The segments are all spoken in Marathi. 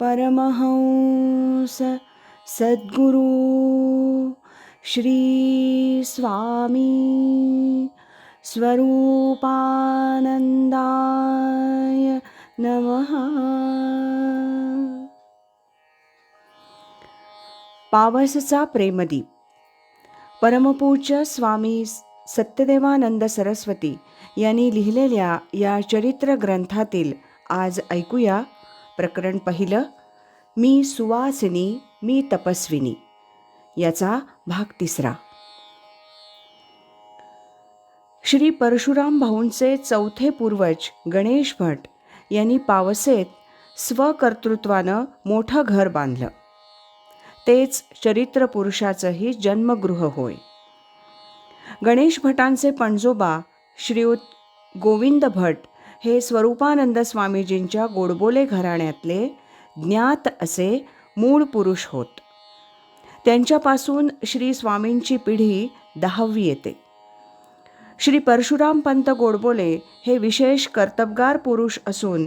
परमहंस सद्गुरु श्री स्वामी स्वरूपानंदाय नमः। पावसचा प्रेमदीप। परमपूज्य स्वामी सत्यदेवानंद सरस्वती यांनी लिहिलेल्या या चरित्र ग्रंथातील आज ऐकूया प्रकरण पहिलं. मी सुवासिनी मी तपस्विनी. याचा भाग तिसरा. श्री परशुराम भाऊंचे चौथे पूर्वज गणेश भट यांनी पावसेत स्वकर्तृत्वानं मोठं घर बांधलं. तेच चरित्र पुरुषाचंही जन्मगृह होय. गणेश भटांचे पणजोबा श्रीयुत गोविंद भट हे स्वरूपानंद स्वामीजींच्या गोडबोले घराण्यातले ज्ञात असे मूळ पुरुष होत. त्यांच्यापासून श्री स्वामींची पिढी दहावी येते. श्री परशुराम पंत गोडबोले हे विशेष कर्तबगार पुरुष असून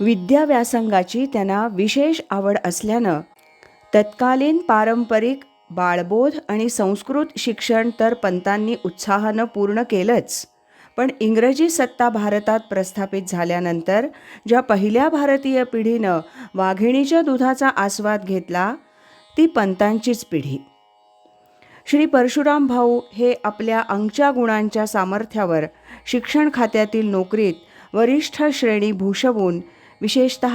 विद्याव्यासंगाची त्यांना विशेष आवड असल्यानं तत्कालीन पारंपरिक बाळबोध आणि संस्कृत शिक्षण तर पंतांनी उत्साहानं पूर्ण केलंच. पण इंग्रजी सत्ता भारतात प्रस्थापित झाल्यानंतर ज्या पहिल्या भारतीय पिढीनं वाघिणीच्या दुधाचा आस्वाद घेतला ती पंतांचीच पिढी. श्री परशुराम भाऊ हे आपल्या अंगच्या गुणांच्या सामर्थ्यावर शिक्षण खात्यातील नोकरीत वरिष्ठ श्रेणी भूषवून विशेषत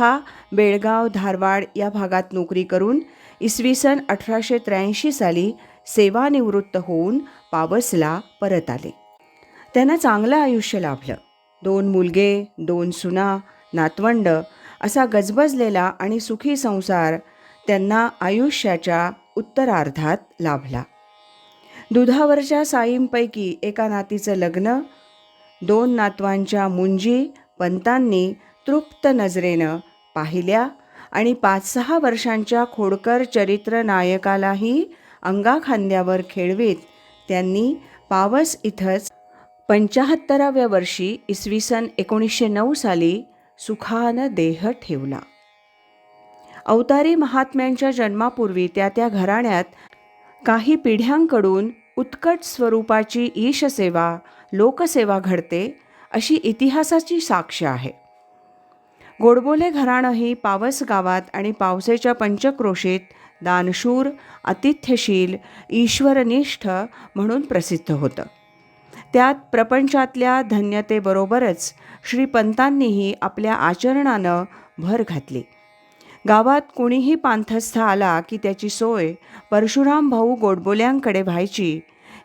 बेळगाव धारवाड या भागात नोकरी करून इसवी सन अठराशे त्र्याऐंशी साली सेवानिवृत्त होऊन पावसला परत आले. त्यांना चांगलं आयुष्य लाभलं. दोन मुलगे दोन सुना नातवंड असा गजबजलेला आणि सुखी संसार त्यांना आयुष्याच्या उत्तरार्धात लाभला. दुधावरच्या साईंपैकी एका नातीचं लग्न दोन नातवांच्या मुंजी पंतांनी तृप्त नजरेनं पाहिल्या आणि पाच सहा वर्षांच्या खोडकर चरित्र नायकालाही अंगाखांद्यावर खेळवीत त्यांनी पावस इथंच पंचाहत्तराव्या वर्षी इसवी सन एकोणीसशे नऊ साली सुखानं देह ठेवला. अवतारी महात्म्यांच्या जन्मापूर्वी त्या त्या घराण्यात काही पिढ्यांकडून उत्कट स्वरूपाची ईशसेवा लोकसेवा घडते अशी इतिहासाची साक्ष आहे. गोडबोले घराणंही पावस गावात आणि पावसेच्या पंचक्रोशीत दानशूर आतिथ्यशील ईश्वरनिष्ठ म्हणून प्रसिद्ध होतं. त्यात प्रपंचातल्या धन्यतेबरोबरच श्रीपंतांनीही आपल्या आचरणानं भर घातली. गावात कुणीही पांथस्थ आला की त्याची सोय परशुराम भाऊ गोडबोल्यांकडे व्हायची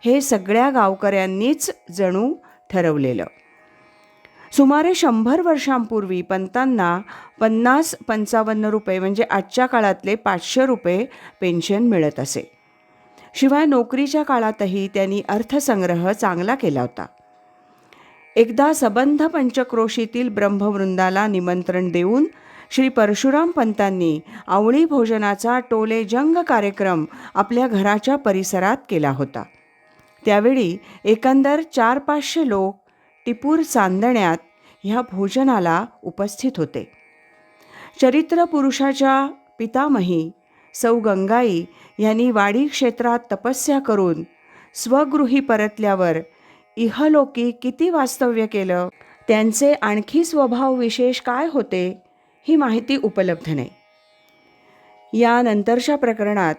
हे सगळ्या गावकऱ्यांनीच जणू ठरवलेलं. सुमारे शंभर वर्षांपूर्वी पंतांना पन्नास पंचावन्न रुपये म्हणजे आजच्या काळातले पाचशे रुपये पेन्शन मिळत असे. शिवाय नोकरीच्या काळातही त्यांनी अर्थसंग्रह चांगला केला होता. एकदा सबंध पंचक्रोशीतील ब्रह्मवृंदाला निमंत्रण देऊन श्री परशुराम पंतांनी आवळी भोजनाचा टोले जंग कार्यक्रम आपल्या घराच्या परिसरात केला होता. त्यावेळी एकंदर चार पाचशे लोक टिपूर चांदण्यात ह्या भोजनाला उपस्थित होते. चरित्र पुरुषाच्या पितामही सौ गंगाई यांनी वाडी क्षेत्रात तपस्या करून स्वगृही परतल्यावर इहलोकी किती वास्तव्य केलं? त्यांचे आणखी स्वभाव विशेष काय होते? ही माहिती उपलब्ध नाही. यानंतरच्या प्रकरणात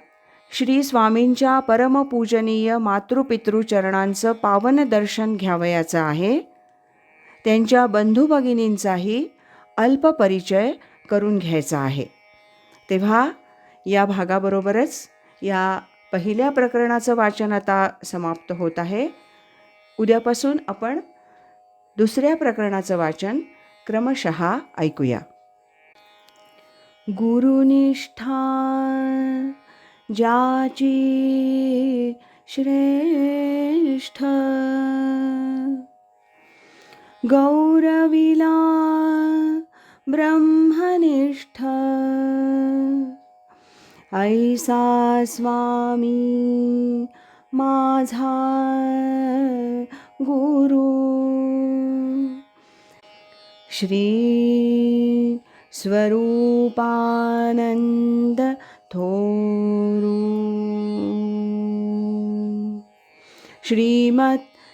श्री स्वामींच्या परमपूजनीय मातृपितृचरणांचं पावन दर्शन घ्यावयाचं आहे. त्यांच्या बंधू भगिनींचाही अल्प परिचय करून घ्यायचा आहे. तेव्हा या भागाबरोबरच या पहिल्या प्रकरणाचं वाचन आता समाप्त होत आहे. उद्यापासून आपण दुसऱ्या प्रकरणाचं वाचन क्रमशः ऐकूया. गुरुनिष्ठा ज्याची श्रेष्ठ. गौरविला ब्रह्मनिष्ठ. ऐसा स्वामी माझा गुरु। श्री स्वरूपानंद थोरू। श्रीमत